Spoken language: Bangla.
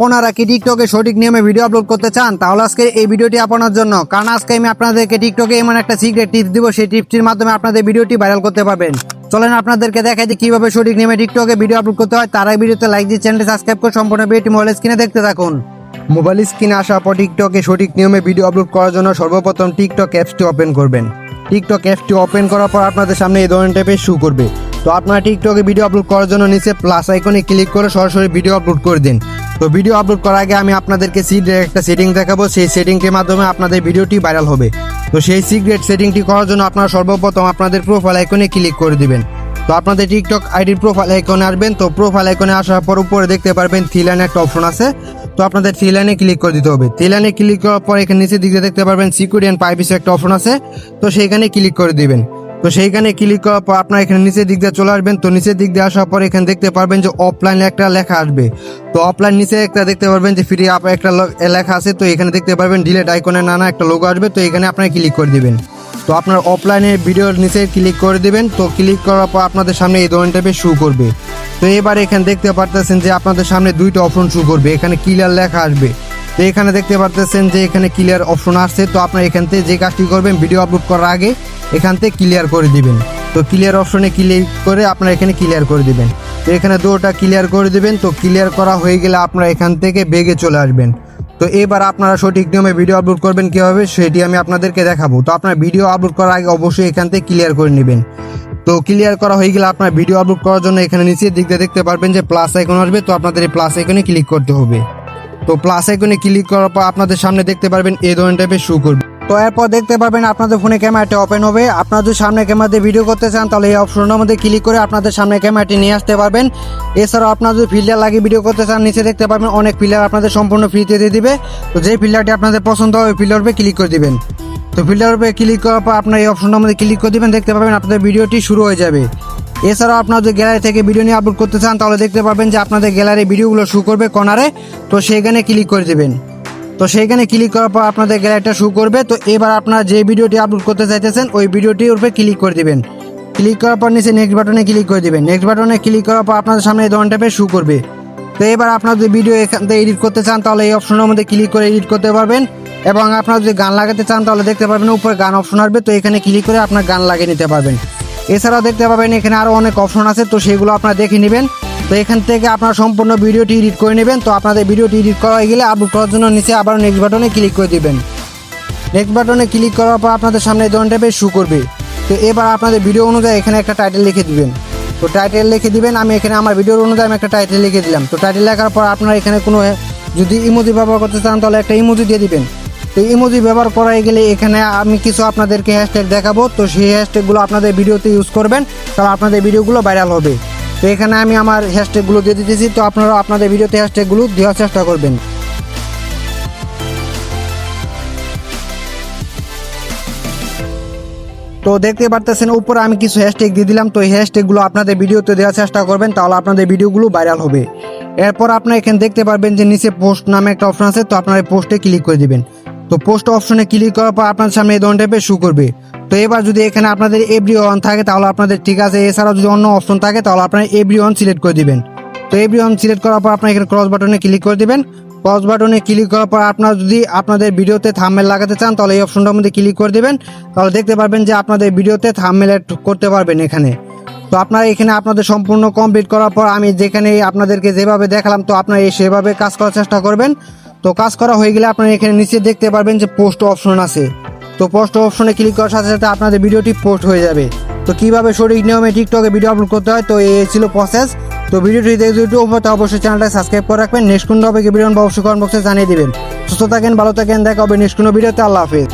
আপনারা কি টিকটকে সঠিক নিয়মে ভিডিও আপলোড করতে চান? তাহলে আজকে এই ভিডিওটি আপনার জন্য। কারণ আজকে আমি আপনাদেরকে টিকটকে এমন একটা সিক্রেট টিপস দিব, সেই টিপসটির মাধ্যমে আপনাদের ভিডিওটি ভাইরাল করতে পারবেন। চলেন আপনাদেরকে দেখাই যে কীভাবে সঠিক নিয়মে টিকটকে ভিডিও আপলোড করতে হয়। তার আগে ভিডিওতে লাইক দিয়ে চ্যানেলটি সাবস্ক্রাইব করে সম্পূর্ণ ভিডিওটি মোবাইল স্ক্রিনে দেখতে থাকুন। মোবাইল স্ক্রিনে আসার পর টিকটকে সঠিক নিয়মে ভিডিও আপলোড করার জন্য সর্বপ্রথম টিকটক অ্যাপসটি ওপেন করবেন। টিকটক অ্যাপসটি ওপেন করার পর আপনাদের সামনে এই ধরনের টাইপের শু করবে। তো আপনারা টিকটকে ভিডিও আপলোড করার জন্য নিচে প্লাস আইকনে ক্লিক করে সরাসরি ভিডিও আপলোড করে দিন। তো ভিডিও আপলোড করার আগে আমি আপনাদেরকে সিক্রেট একটা সেটিং দেখাবো। সেই সেটিংটির মাধ্যমে আপনাদের ভিডিওটি ভাইরাল হবে। তো সেই সিক্রেট সেটিংটি করার জন্য আপনারা সর্বপ্রথম আপনাদের প্রোফাইল আইকনে ক্লিক করে দিবেন। তো আপনাদের টিকটক আইডির প্রোফাইল আইকনে আসবেন। তো প্রোফাইল আইকনে আসার পর উপরে দেখতে পারবেন থ্রি লাইনে একটা অপশন আছে। তো আপনাদের থ্রি লাইনে ক্লিক করে দিতে হবে। থ্রি লাইনে ক্লিক করার পর এখানে নিচের দিকে দেখতে পারবেন সিকিউরিটি অ্যান্ড প্রাইভেসি একটা অপশন আছে। তো সেইখানে ক্লিক করে দিবেন। তো সেইখানে ক্লিক করার পর আপনার এখানে নিচের দিক দিয়ে চলে আসবেন। তো নিচের দিক দিয়ে আসার পর এখানে দেখতে পারবেন যে অফলাইনে একটা লেখা আসবে। তো অফলাইন নিচে একটা দেখতে পারবেন যে ফ্রি আপ একটা লেখা আছে। তো এখানে দেখতে পারবেন ডিলেট আইকনের নানা একটা লোগো আসবে। তো এখানে আপনারা ক্লিক করে দিবেন। তো আপনার অফলাইনে ভিডিওর নিচে ক্লিক করে দিবেন। তো ক্লিক করার পর আপনাদের সামনে এই ধরনের টাইপের শু করবে। তো এবার এখানে দেখতে পারতেছেন যে আপনাদের সামনে দুইটা অপশন শু করবে। এখানে ক্লিয়ার লেখা আসবে। তো এখানে দেখতে পারতেছেন যে এখানে ক্লিয়ার অপশন আসছে। তো আপনার এখান থেকে যে কাজটি করবেন ভিডিও আপলোড করার আগে এখান থেকে ক্লিয়ার করে দিবেন। তো ক্লিয়ার অপশনে ক্লিক করে আপনারা এখানে ক্লিয়ার করে দিবেন। তো এখানে দুটোটা ক্লিয়ার করে দিবেন। তো ক্লিয়ার করা হয়ে গেলে আপনারা এখান থেকে বেগে চলে আসবেন। তো এবার আপনারা সঠিক নিয়মে ভিডিও আপলোড করবেন কীভাবে, সেটি আমি আপনাদেরকে দেখাবো। তো আপনার ভিডিও আপলোড করার আগে অবশ্যই এখান থেকে ক্লিয়ার করে নেবেন। তো ক্লিয়ার করা হয়ে গেলে আপনার ভিডিও আপলোড করার জন্য এখানে নিচের দিক দিয়ে দেখতে পারবেন যে প্লাস আইকন আসবে। তো আপনাদের এই প্লাস আইকনে ক্লিক করতে হবে। তো প্লাস আইকনে ক্লিক করার পর আপনাদের সামনে দেখতে পারবেন এই ধরনের টাইপের শু করবে। তো এরপর দেখতে পারবেন আপনাদের ফোনে ক্যামেরাটি ওপেন হবে। আপনারা যদি সামনে ক্যামেরা দিয়ে ভিডিও করতে চান, তাহলে এই অপশনের মধ্যে ক্লিক করে আপনাদের সামনে ক্যামেরাটি নিয়ে আসতে পারবেন। এছাড়াও আপনারা যদি ফিল্টার লাগিয়ে ভিডিও করতে চান, নিচে দেখতে পারবেন অনেক ফিল্টার আপনাদের সম্পূর্ণ ফ্রিতে দিয়ে দিবে। তো যে ফিল্টারটি আপনাদের পছন্দ হয় ওই ফিল্টার উপরে ক্লিক করে দিবেন। তো ফিল্টার উপরে ক্লিক করার পর আপনার এই অপশনের মধ্যে ক্লিক করে দিবেন, দেখতে পাবেন আপনাদের ভিডিওটি শুরু হয়ে যাবে। এছাড়াও আপনারা যদি গ্যালারি থেকে ভিডিও নিয়ে আপলোড করতে চান, তাহলে দেখতে পাবেন যে আপনাদের গ্যালারি ভিডিওগুলো শু করবে কর্নারে তো সেইখানে ক্লিক করে দেবেন। তো সেইখানে ক্লিক করার পর আপনাদের গ্যালারিটা শু করবে। তো এবার আপনারা যে ভিডিওটি আপলোড করতে চাইতেছেন, ওই ভিডিওটির উপরে ক্লিক করে দেবেন। ক্লিক করার পর নিচে নেক্সট বাটনে ক্লিক করে দিবেন। নেক্সট বাটনে ক্লিক করার পর আপনাদের সামনে এই ধরনের টাইপের শু করবে। তো এবার আপনারা যদি ভিডিও এখান থেকে এডিট করতে চান, তাহলে এই অপশনের মধ্যে ক্লিক করে এডিট করতে পারবেন। এবং আপনারা যদি গান লাগাতে চান, তাহলে দেখতে পারবেন উপরে গান অপশন আসবে। তো এখানে ক্লিক করে আপনার গান লাগিয়ে নিতে পারবেন। এছাড়াও দেখতে পাবেন এখানে আরও অনেক অপশন আছে, তো সেগুলো আপনারা দেখে নেবেন। তো এখান থেকে আপনারা সম্পূর্ণ ভিডিওটি এডিট করে নেবেন। তো আপনাদের ভিডিওটি এডিট করা গেলে আপলোড করার জন্য নিচে আবার নেক্সট বাটনে ক্লিক করে দেবেন। নেক্সট বাটনে ক্লিক করার পর আপনাদের সামনে এই ধরনের শু করবে। তো এবার আপনাদের ভিডিও অনুযায়ী এখানে একটা টাইটেল লিখে দিবেন। তো টাইটেল লিখে দিবেন, আমি এখানে আমার ভিডিওর অনুযায়ী আমি একটা টাইটেল লিখে দিলাম। তো টাইটেল লেখার পর আপনারা এখানে কোনো, যদি ইমোজি ব্যবহার করতে চান তাহলে একটা ইমোজি দিয়ে দিবেন। তো ইমোজি ব্যবহার করা গেলে এখানে আমি কিছু আপনাদেরকে হ্যাশট্যাগ দেখাবো। তো সেই হ্যাশট্যাগুলো আপনাদের ভিডিওতে ইউজ করবেন তাহলে আপনাদের ভিডিওগুলো ভাইরাল হবে। তো এখানে আমি আমার হ্যাশট্যাগুলো দিয়ে দিতেছি, তো আপনারা আপনাদের ভিডিওতে হ্যাশট্যাগুলো দেওয়ার চেষ্টা করবেন। তো দেখতে পারতেছেন, উপরে আমি কিছু হ্যাশট্যাগ দিয়ে দিলাম, তো এই হ্যাশট্যাগুলো আপনাদের ভিডিওতে দেওয়ার চেষ্টা করবেন, তাহলে আপনাদের ভিডিওগুলো ভাইরাল হবে। এরপর আপনারা এখানে দেখতে পারবেন যে নিচে পোস্ট নামে একটা অপশন আছে, তো আপনারা পোস্টে ক্লিক করে দিবেন। তো পোস্ট অপশনে ক্লিক করার পর আপনার সামনে এই ধরনের টাইপের শু করবে। তো এবার যদি এখানে আপনাদের এভরি ওয়ান থাকে, তাহলে আপনাদের ঠিক আছে। এছাড়াও যদি অন্য অপশন থাকে, তাহলে আপনারা এভরি ওয়ান সিলেক্ট করে দিবেন। তো এভরি ওয়ান সিলেক্ট করার পর আপনার এখানে ক্রস বাটনে ক্লিক করে দিবেন। ক্রস বাটনে ক্লিক করার পর আপনারা যদি আপনাদের ভিডিওতে থাম্বনেল লাগাতে চান, তাহলে এই অপশনটার মধ্যে ক্লিক করে দেবেন। তাহলে দেখতে পারবেন যে আপনাদের ভিডিওতে থাম্বনেল অ্যাড করতে পারবেন এখানে। তো আপনারা এখানে আপনাদের সম্পূর্ণ কমপ্লিট করার পর আমি যেখানে আপনাদেরকে যেভাবে দেখালাম, তো আপনারা সেভাবে কাজ করার চেষ্টা করবেন। তো কাজ করা হয়ে গেলে আপনারা এখানে নিচে দেখতে পারবেন যে পোস্ট অপশন আছে। তো পোস্ট অপশনে ক্লিক করার সাথে সাথে আপনাদের ভিডিওটি পোস্ট হয়ে যাবে। তো কীভাবে সঠিক নিয়মে টিকটকে ভিডিও আপলোড করতে হয়? তো এই ছিল প্রসেস তো ভিডিওটি দেখতে যদি উপর অবশ্যই চ্যানেলটা সাবস্ক্রাইব করে রাখবেন। নেক্সট কোন হবে কি ভিডিও অবশ্যই কমেন্ট বক্সে জানিয়ে দেবেন। সুস্থ থাকেন, ভালো থাকেন, দেখা হবে নেক্সট কোনো ভিডিওতে আল্লাহ হাফেজ।